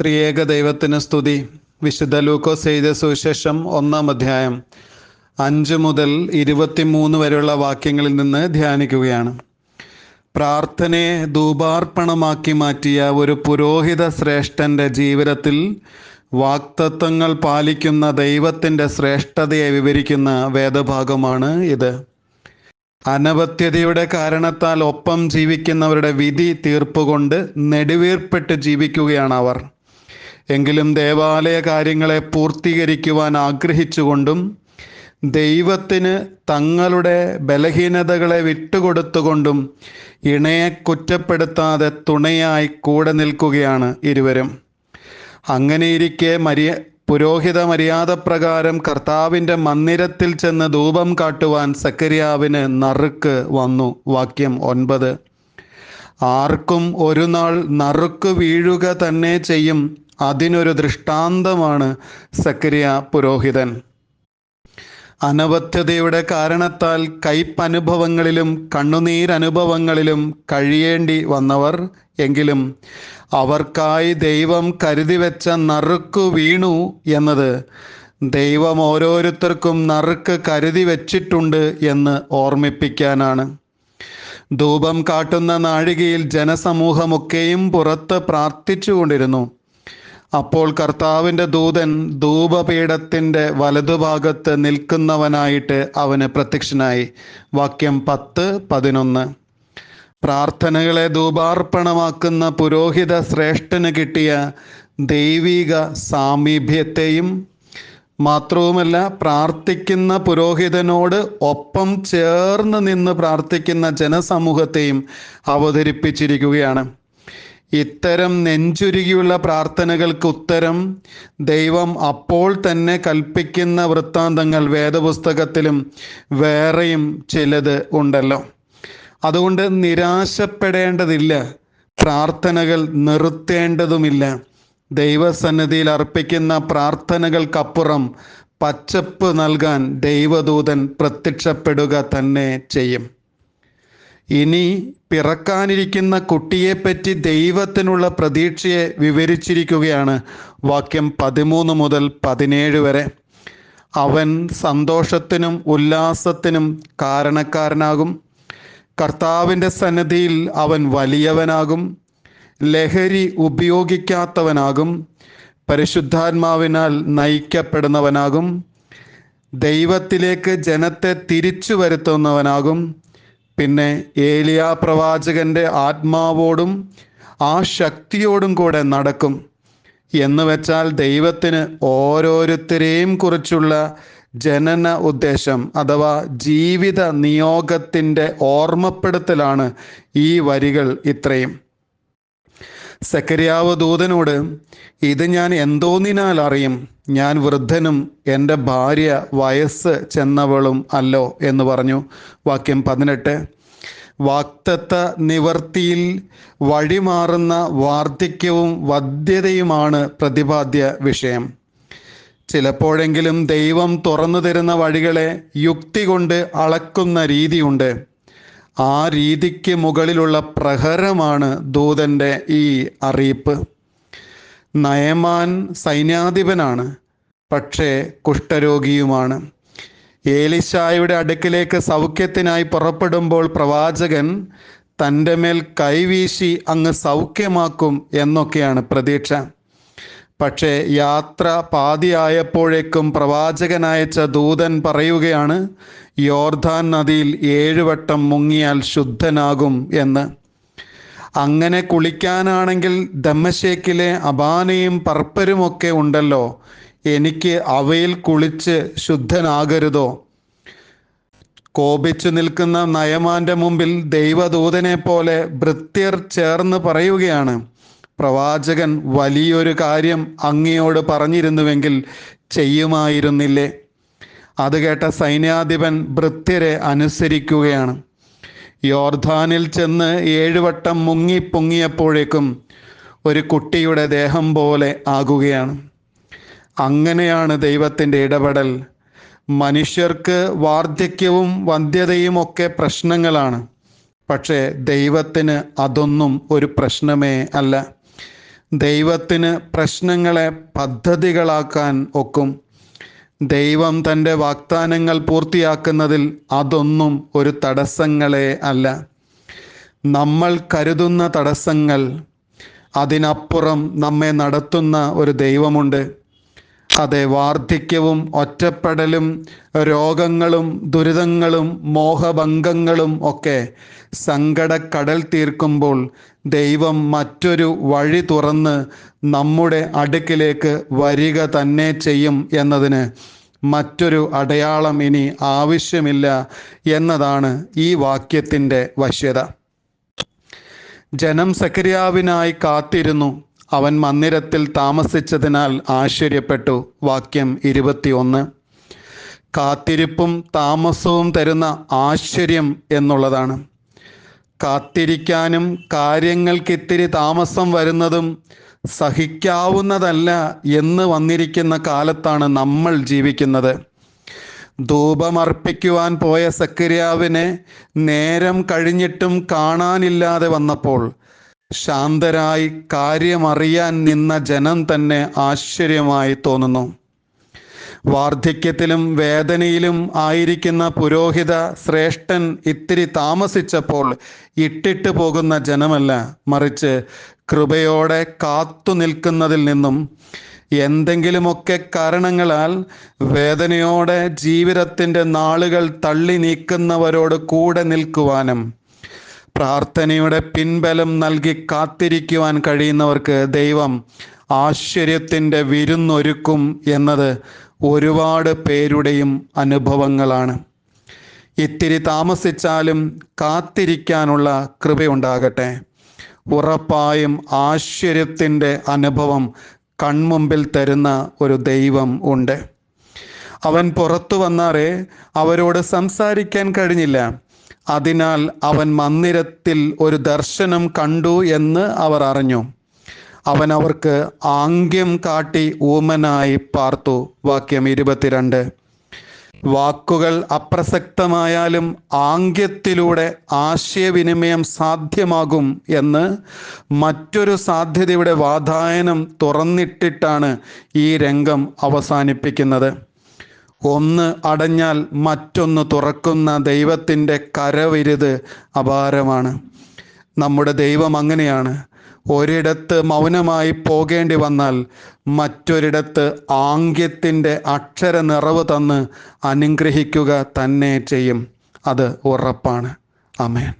ത്രിയേക ദൈവത്തിന് സ്തുതി. വിശുദ്ധ ലൂക്കോസ് എഴുതിയ സുവിശേഷം ഒന്നാം അധ്യായം അഞ്ച് മുതൽ ഇരുപത്തിമൂന്ന് വരെയുള്ള വാക്യങ്ങളിൽ നിന്ന് ധ്യാനിക്കുകയാണ്. പ്രാർത്ഥനയെ ധൂപാർപ്പണമാക്കി മാറ്റിയ ഒരു പുരോഹിത ശ്രേഷ്ഠന്റെ ജീവിതത്തിൽ വാക്തത്വങ്ങൾ പാലിക്കുന്ന ദൈവത്തിന്റെ ശ്രേഷ്ഠതയെ വിവരിക്കുന്ന വേദഭാഗമാണ് ഇത്. അനവത്യതയുടെ കാരണത്താൽ ഒപ്പം ജീവിക്കുന്നവരുടെ വിധി തീർപ്പുകൊണ്ട് നെടുവീർപ്പെട്ട് ജീവിക്കുകയാണ് അവർ. എങ്കിലും ദേവാലയ കാര്യങ്ങളെ പൂർത്തീകരിക്കുവാൻ ആഗ്രഹിച്ചുകൊണ്ടും ദൈവത്തിന് തങ്ങളുടെ ബലഹീനതകളെ വിട്ടുകൊടുത്തുകൊണ്ടും ഇണയെ കുറ്റപ്പെടുത്താതെ തുണയായി കൂടെ നിൽക്കുകയാണ് ഇരുവരും. അങ്ങനെയിരിക്കെ മര്യ പുരോഹിത മര്യാദ പ്രകാരം കർത്താവിന്റെ മന്ദിരത്തിൽ ചെന്ന് ധൂപം കാട്ടുവാൻ സക്കരിയാവിന് നറുക്ക് വന്നു. വാക്യം ഒൻപത്. ആർക്കും ഒരു നാൾ നറുക്ക് വീഴുക തന്നെ ചെയ്യും. അതിനൊരു ദൃഷ്ടാന്തമാണ് സക്കരിയ പുരോഹിതൻ. അനവധ്യതയുടെ കാരണത്താൽ കയ്പനുഭവങ്ങളിലും കണ്ണുനീരനുഭവങ്ങളിലും കഴിയേണ്ടി വന്നവർ എങ്കിലും അവർക്കായി ദൈവം കരുതി വെച്ച നറുക്കു വീണു എന്നത് ദൈവം ഓരോരുത്തർക്കും നറുക്ക് കരുതി വച്ചിട്ടുണ്ട് എന്ന് ഓർമ്മിപ്പിക്കാനാണ്. ധൂപം കാട്ടുന്ന നാഴികയിൽ ജനസമൂഹമൊക്കെയും പുറത്ത് പ്രാർത്ഥിച്ചുകൊണ്ടിരുന്നു. അപ്പോൾ കർത്താവിന്റെ ദൂതൻ ധൂപപീഠത്തിന്റെ വലതുഭാഗത്ത് നിൽക്കുന്നവനായിട്ട് അവന് പ്രത്യക്ഷനായി. വാക്യം പത്ത് പതിനൊന്ന്. പ്രാർത്ഥനകളെ ധൂപാർപ്പണമാക്കുന്ന പുരോഹിത ശ്രേഷ്ഠന് കിട്ടിയ ദൈവിക സാമീപ്യത്തെയും മാത്രവുമല്ല പ്രാർത്ഥിക്കുന്ന പുരോഹിതനോട് ഒപ്പം ചേർന്ന് നിന്ന് പ്രാർത്ഥിക്കുന്ന ജനസമൂഹത്തെയും അവതരിപ്പിച്ചിരിക്കുകയാണ്. ഇത്തരം നെഞ്ചുരുകിയുള്ള പ്രാർത്ഥനകൾക്ക് ഉത്തരം ദൈവം അപ്പോൾ തന്നെ കൽപ്പിക്കുന്ന വൃത്താന്തങ്ങൾ വേദപുസ്തകത്തിലും വേറെയും ചിലത് ഉണ്ടല്ലോ. അതുകൊണ്ട് നിരാശപ്പെടേണ്ടതില്ല. പ്രാർത്ഥനകൾ നിർത്തേണ്ടതുമില്ല. ദൈവസന്നിധിയിൽ അർപ്പിക്കുന്ന പ്രാർത്ഥനകൾക്കപ്പുറം പച്ചപ്പ് നൽകാൻ ദൈവദൂതൻ പ്രത്യക്ഷപ്പെടുക തന്നെ ചെയ്യും. ഇനി പിറക്കാനിരിക്കുന്ന കുട്ടിയെപ്പറ്റി ദൈവത്തിനുള്ള പ്രതീക്ഷയെ വിവരിച്ചിരിക്കുകയാണ് വാക്യം പതിമൂന്ന് മുതൽ പതിനേഴ് വരെ. അവൻ സന്തോഷത്തിനും ഉല്ലാസത്തിനും കാരണക്കാരനാകും. കർത്താവിന്റെ സന്നദ്ധിയിൽ അവൻ വലിയവനാകും. ലഹരി ഉപയോഗിക്കാത്തവനാകും. പരിശുദ്ധാത്മാവിനാൽ നയിക്കപ്പെടുന്നവനാകും. ദൈവത്തിലേക്ക് ജനത്തെ തിരിച്ചു വരുത്തുന്നവനാകും. പിന്നെ ഏലിയ പ്രവാചകന്റെ ആത്മാവോടും ആ ശക്തിയോടും കൂടെ നടക്കും. എന്ന് വെച്ചാൽ ദൈവത്തിന് ഓരോരുത്തരെയും കുറിച്ചുള്ള ജനന ഉദ്ദേശം അഥവാ ജീവിത നിയോഗത്തിന്റെ ഓർമ്മപ്പെടുത്തലാണ് ഈ വരികൾ ഇത്രയും. സക്കരിയാവ് ദൂതനോട് ഇത് ഞാൻ എന്തോന്നിനാൽ അറിയും? ഞാൻ വൃദ്ധനും എന്റെ ഭാര്യ വയസ്സ് ചെന്നവളും അല്ലോ എന്ന് പറഞ്ഞു. വാക്യം പതിനെട്ട്. വാക്തത്വ നിവർത്തിയിൽ വഴിമാറുന്ന വാർദ്ധക്യവും വധ്യതയുമാണ് പ്രതിപാദ്യ വിഷയം. ചിലപ്പോഴെങ്കിലും ദൈവം തുറന്നു തരുന്ന വഴികളെ യുക്തി കൊണ്ട് അളക്കുന്ന രീതിയുണ്ട്. ആ രീതിക്ക് മുകളിലുള്ള പ്രഹരമാണ് ദൂതന്റെ ഈ അറിയിപ്പ്. നയമാൻ സൈന്യാധിപനാണ് പക്ഷേ കുഷ്ഠരോഗിയുമാണ്. ഏലിശായുടെ അടുക്കിലേക്ക് സൗഖ്യത്തിനായി പുറപ്പെടുമ്പോൾ പ്രവാചകൻ തന്റെ മേൽ കൈവീശി അങ്ങ് സൗഖ്യമാക്കും എന്നൊക്കെയാണ് പ്രതീക്ഷ. പക്ഷേ യാത്ര പാതിയായപ്പോഴേക്കും പ്രവാചകൻ അയച്ച ദൂതൻ പറയുകയാണ് യോർധാൻ നദിയിൽ ഏഴുവട്ടം മുങ്ങിയാൽ ശുദ്ധനാകും എന്ന്. അങ്ങനെ കുളിക്കാനാണെങ്കിൽ ദമ്മശേക്കിലെ അബാനയും പർപ്പരുമൊക്കെ ഉണ്ടല്ലോ. എനിക്ക് അവയിൽ കുളിച്ച് ശുദ്ധനാകരുതോ? കോപിച്ചു നിൽക്കുന്ന നയമാന്റെ മുമ്പിൽ ദൈവദൂതനെ പോലെ ഭൃത്യർ ചേർന്ന് പറയുകയാണ്. പ്രവാചകൻ വലിയൊരു കാര്യം അങ്ങയോട് പറഞ്ഞിരുന്നുവെങ്കിൽ ചെയ്യുമായിരുന്നില്ലേ? അത് കേട്ട സൈന്യാധിപൻ ഭൃത്യരെ അനുസരിക്കുകയാണ്. യോർധാനിൽ ചെന്ന് ഏഴുവട്ടം മുങ്ങി പൊങ്ങിയപ്പോഴേക്കും ഒരു കുട്ടിയുടെ ദേഹം പോലെ ആകുകയാണ്. അങ്ങനെയാണ് ദൈവത്തിന്റെ ഇടപെടൽ. മനുഷ്യർക്ക് വാർദ്ധക്യവും വന്ധ്യതയും ഒക്കെ പ്രശ്നങ്ങളാണ്. പക്ഷേ ദൈവത്തിന് അതൊന്നും ഒരു പ്രശ്നമേ അല്ല. ദൈവത്തിന് പ്രശ്നങ്ങളെ പദ്ധതികളാക്കാൻ ഒക്കും. ദൈവം തന്റെ വാഗ്ദാനങ്ങൾ പൂർത്തിയാക്കുന്നതിൽ അതൊന്നും ഒരു തടസ്സങ്ങളെ അല്ല. നമ്മൾ കരുതുന്ന തടസ്സങ്ങൾ അതിനപ്പുറം നമ്മെ നടത്തുന്ന ഒരു ദൈവമുണ്ട്. അതെ വാർദ്ധക്യവും ഒറ്റപ്പെടലും രോഗങ്ങളും ദുരിതങ്ങളും മോഹഭംഗങ്ങളും ഒക്കെ സങ്കടക്കടൽ തീർക്കുമ്പോൾ ദൈവം മറ്റൊരു വഴി തുറന്ന് നമ്മുടെ അടുക്കിലേക്ക് വരിക തന്നെ ചെയ്യും എന്നതിന് മറ്റൊരു അടയാളം ഇനി ആവശ്യമില്ല എന്നതാണ് ഈ വാക്യത്തിന്റെ വശ്യത. ജനം സക്രിയാവിനായി കാത്തിരുന്നു. അവൻ മന്ദിരത്തിൽ താമസിച്ചതിനാൽ ആശ്ചര്യപ്പെട്ടു. വാക്യം ഇരുപത്തിയൊന്ന്. കാത്തിരിപ്പും താമസവും തരുന്ന ആശ്ചര്യം എന്നുള്ളതാണ്. കാത്തിരിക്കാനും കാര്യങ്ങൾക്കിത്തിരി താമസം വരുന്നതും സഹിക്കാവുന്നതല്ല എന്ന് വന്നിരിക്കുന്ന കാലത്താണ് നമ്മൾ ജീവിക്കുന്നത്. ധൂപമർപ്പിക്കുവാൻ പോയ സക്കരിയാവിനെ നേരം കഴിഞ്ഞിട്ടും കാണാനില്ലാതെ വന്നപ്പോൾ ശാന്തരായി കാര്യമറിയാൻ നിന്ന ജനം തന്നെ ആശ്ചര്യമായി തോന്നുന്നു. വാർദ്ധക്യത്തിലും വേദനയിലും ആയിരിക്കുന്ന പുരോഹിത ശ്രേഷ്ഠൻ ഇത്തിരി താമസിച്ചപ്പോൾ ഇട്ടിട്ട് പോകുന്ന ജനമല്ല മറിച്ച് കൃപയോടെ കാത്തു നിൽക്കുന്നതിൽ നിന്നും എന്തെങ്കിലുമൊക്കെ കാരണങ്ങളാൽ വേദനയോടെ ജീവിതത്തിന്റെ നാളുകൾ തള്ളി നീക്കുന്നവരോട് കൂടെ നിൽക്കുവാനും പ്രാർത്ഥനയുടെ പിൻബലം നൽകി കാത്തിരിക്കുവാൻ കഴിയുന്നവർക്ക് ദൈവം ആശ്ചര്യത്തിന്റെ വിരുന്നൊരുക്കും എന്നത് ഒരുപാട് പേരുടെയും അനുഭവങ്ങളാണ്. ഇത്തിരി താമസിച്ചാലും കാത്തിരിക്കാനുള്ള കൃപയുണ്ടാകട്ടെ. ഉറപ്പായും ആശ്ചര്യത്തിന്റെ അനുഭവം കൺമുമ്പിൽ തരുന്ന ഒരു ദൈവം ഉണ്ട്. അവൻ പുറത്തു വന്നാറേ അവരോട് സംസാരിക്കാൻ കഴിഞ്ഞില്ല. അതിനാൽ അവൻ മന്ദിരത്തിൽ ഒരു ദർശനം കണ്ടു എന്ന് അവർ അറിഞ്ഞു. അവൻ അവർക്ക് ആംഗ്യം കാട്ടി ഊമനായി പാർത്തു. വാക്യം ഇരുപത്തിരണ്ട്. വാക്കുകൾ അപ്രസക്തമായാലും ആംഗ്യത്തിലൂടെ ആശയവിനിമയം സാധ്യമാകും എന്ന് മറ്റൊരു സാധ്യതയുടെ വാതായനം തുറന്നിട്ടിട്ടാണ് ഈ രംഗം അവസാനിപ്പിക്കുന്നത്. ഒന്ന് അടഞ്ഞാൽ മറ്റൊന്ന് തുറക്കുന്ന ദൈവത്തിന്റെ കരവിരുത് അപാരമാണ്. നമ്മുടെ ദൈവം അങ്ങനെയാണ്. ഒരിടത്ത് മൗനമായി പോകേണ്ടി വന്നാൽ മറ്റൊരിടത്ത് ആംഗ്യത്തിന്റെ അക്ഷര നിറവ് തന്ന് അനുഗ്രഹിക്കുക തന്നെ ചെയ്യും. അത് ഉറപ്പാണ്. അമേൻ